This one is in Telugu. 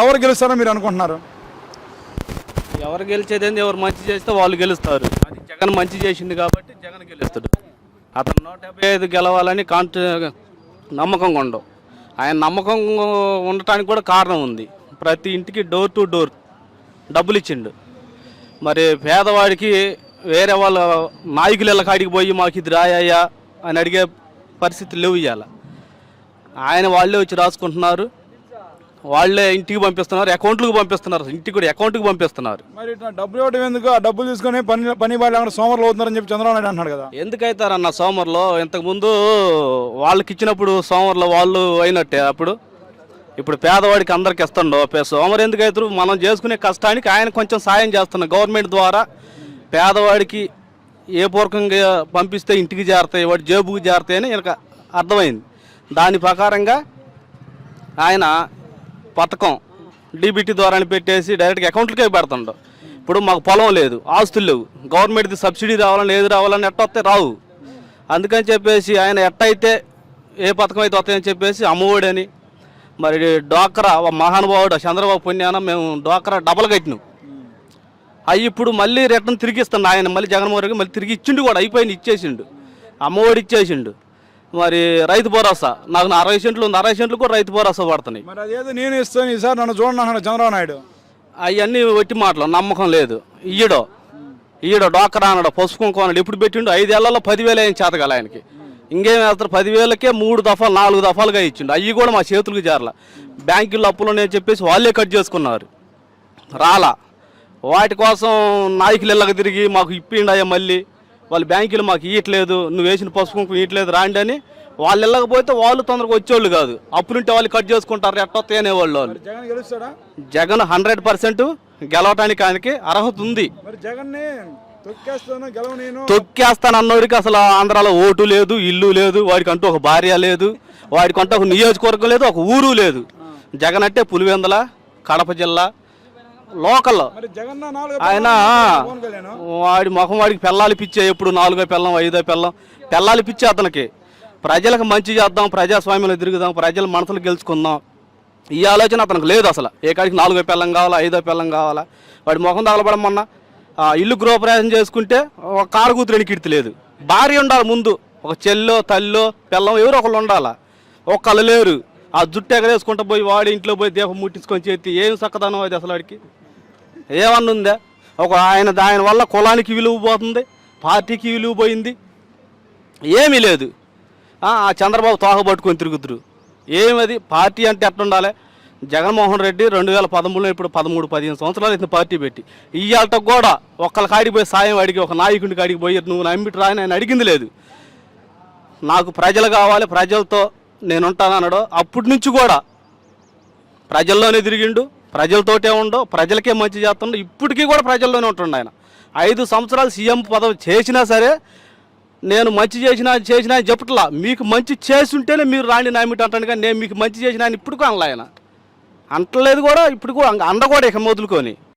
ఎవరు గెలుస్తారో మీరు అనుకుంటున్నారు? ఎవరు గెలిచేదేంది ఎవరు మంచి చేస్తే వాళ్ళు గెలుస్తారు. అది జగన్ మంచి చేసింది కాబట్టి జగన్ గెలుస్తాడు. అతను నూట ఐదు గెలవాలని కాంట నమ్మకంగా ఉండవు. ఆయన నమ్మకం ఉండటానికి కూడా కారణం ఉంది. ప్రతి ఇంటికి డోర్ టు డోర్ డబ్బులు ఇచ్చిండు. మరి పేదవాడికి వేరే వాళ్ళ నాయకుల కాడికి పోయి మాకు ఇది రాయ్యా అని అడిగే పరిస్థితి లేవు ఇవాళ ఆయన వాళ్ళే వచ్చి రాసుకుంటున్నారు. వాళ్ళే ఇంటికి పంపిస్తున్నారు అకౌంట్లకు పంపిస్తున్నారు ఇంటికి కూడా అకౌంట్కి పంపిస్తున్నారు. మరి ఇట్లా డబ్బులు ఇవ్వడం ఎందుకు? ఆ డబ్బులు తీసుకొని పని పని వాళ్ళు అక్కడ సోమవారం అవుతున్నారని చెప్పి చంద్రబాబు నాయుడు అంటున్నాడు కదా. ఎందుకైతారన్న సోమర్లో ఇంతకుముందు వాళ్ళకి ఇచ్చినప్పుడు సోమర్లో వాళ్ళు అయినట్టే అప్పుడు. ఇప్పుడు పేదవాడికి అందరికి ఇస్తుండో పే- సోమరు ఎందుకు అవుతారు మనం చేసుకునే కష్టానికి ఆయన కొంచెం సాయం చేస్తున్నారు గవర్నమెంట్ ద్వారా పేదవాడికి ఏ పూర్వకంగా పంపిస్తే ఇంటికి చేరతాయి వాడి జేబుకి చేరతాయి అని ఈయనకు అర్థమైంది. దాని ప్రకారంగా ఆయన పథకం డీబీటీ ద్వారా పెట్టేసి డైరెక్ట్గా అకౌంట్లకే పెడుతుండవు ఇప్పుడు మాకు పొలం లేదు ఆస్తులు లేవు. గవర్నమెంట్ది సబ్సిడీ రావాలని ఏది రావాలని ఎట్ట వస్తే రావు. అందుకని చెప్పేసి ఆయన ఎట్టయితే ఏ పథకం అయితే వస్తాయని చెప్పేసి అమ్మఒడి అని మరి డోక్రా మహానుభావుడు చంద్రబాబు పుణ్యాన మేము డోక్రా డబల్ కట్టినాం. అవి ఇప్పుడు మళ్ళీ రిటర్న్ తిరిగి ఇస్తాను ఆయన మళ్ళీ జగన్మోహన్ రెడ్డి మళ్ళీ తిరిగి ఇచ్చిండు కూడా అయిపోయింది ఇచ్చేసిండు. అమ్మఒడి ఇచ్చేసిండు. మరి రైతు భరోసా. నాకు అరవై సెంట్లు ఉంది అరవై సెంట్లు కూడా రైతు భరోసా పడుతున్నాయి. మరి అదేదో నేను ఇస్తాను ఈసారి నన్ను చూడండి అన్నాడు చంద్రబాబు నాయుడు. అవన్నీ ఒట్టి మాటలు నమ్మకం లేదు. ఇయ్యడో ఇయ్యడో డోకరా అన్నాడు పసుపు కుంకుమ అన్నాడు. ఎప్పుడు పెట్టిండు ఐదేళ్ళలో పదివేలు అయిన చేతగాల ఆయనకి. ఇంకేం వేస్తారు పదివేలకే మూడు దఫాలు నాలుగు దఫాలుగా ఇచ్చిండు. అవి కూడా మా చేతులకు చేరల బ్యాంకుల్లో అప్పులు ఉన్నాయని చెప్పేసి వాళ్ళే కట్ చేసుకున్నారు. రాలా. వాటి కోసం నాయకులు ఇళ్ళకి తిరిగి మాకు ఇప్పిండయ్యా మళ్ళీ. వాళ్ళు బ్యాంకులు మాకు ఇవ్వట్లేదు నువ్వు వేసిన పసుపు ఇవ్వట్లేదు రాండి అని వాళ్ళు వెళ్ళకపోతే వాళ్ళు తొందరగా వచ్చేవాళ్ళు కాదు. అప్పులుంటే వాళ్ళు కట్ చేసుకుంటారు ఎట్టొత్తాయి అనేవాళ్ళు వాళ్ళు. జగన్ హండ్రెడ్ పర్సెంట్ గెలవటానికి ఆయనకి అర్హత ఉంది. తొక్కేస్తాను తొక్కేస్తానన్నోడికి అసలు ఆంధ్రాలో ఓటు లేదు ఇల్లు లేదు వాడికి అంటూ ఒక భార్య లేదు వాడికి అంటూ ఒక నియోజకవర్గం లేదు ఒక ఊరు లేదు. జగన్ అంటే పులివెందల కడప జిల్లా లోకల్. ఆయన వాడి ముఖం వాడికి పెళ్ళాలి పిచ్చే ఎప్పుడు నాలుగో పెళ్ళం ఐదో పెళ్ళం పెళ్ళాలి పిచ్చే అతనికి. ప్రజలకు మంచి చేద్దాం ప్రజాస్వామ్యంలో తిరుగుదాం ప్రజల మనసులు గెలుచుకుందాం. ఈ ఆలోచన అతనికి లేదు అసలు. ఏ కాడికి నాలుగో పెళ్ళం కావాలా ఐదో పెళ్ళం కావాలా? వాడి ముఖం తగలబడమన్నా ఆ, ఇల్లు గృహప్రవేశం చేసుకుంటే ఒక కారు కూతురు కిడితి లేదు. భార్య ఉండాలి ముందు. ఒక చెల్లో తల్లో పెళ్ళం ఎవరు ఒకళ్ళు ఉండాలా? ఒక్కళ్ళు లేరు. ఆ జుట్టు ఎగరేసుకుంటూ పోయి వాడి ఇంట్లో పోయి దీపం ముట్టించుకొని చేతి ఏం చక్కదనం అది అసలు ఆడికి? ఏమన్నా ఉందా? ఒక ఆయన ఆయన వల్ల కులానికి విలువ పోతుంది పార్టీకి విలువ పోయింది. ఏమీ లేదు. ఆ చంద్రబాబు తోక పట్టుకొని తిరుగుతురు. ఏమది? పార్టీ అంటే ఎట్లుండాలి జగన్మోహన్ రెడ్డి రెండు వేల పదమూడులో ఇప్పుడు పదమూడు పదిహేను సంవత్సరాలు అయితే పార్టీ పెట్టి. ఇవాళ కూడా ఒక్కళ్ళ కాడికి పోయి సాయం అడిగి ఒక నాయకుడికి కాడికి పోయి నువ్వు నమ్మిటి రాని ఆయన అడిగింది లేదు. నాకు ప్రజలు కావాలి ప్రజలతో నేను ఉంటాను అన్నాడు అప్పటి నుంచి కూడా ప్రజల్లోనే తిరిగిండు ప్రజలతోటే ఉండో ప్రజలకే మంచి చేస్తుండో ఇప్పటికీ కూడా ప్రజల్లోనే ఉంటుండు ఆయన. ఐదు సంవత్సరాలు సీఎం పదవి చేసినా సరే నేను మంచి చేసినా చేసినా అని చెప్పట్లా. మీకు మంచి చేసి ఉంటేనే మీరు రాండి నామిటి అంటాను కానీ నేను మీకు మంచి చేసినా అని ఇప్పుడు అనలా ఆయన. అంటలేదు కూడా ఇప్పుడు కూడా అండ కూడా ఇక మొదలుకొని.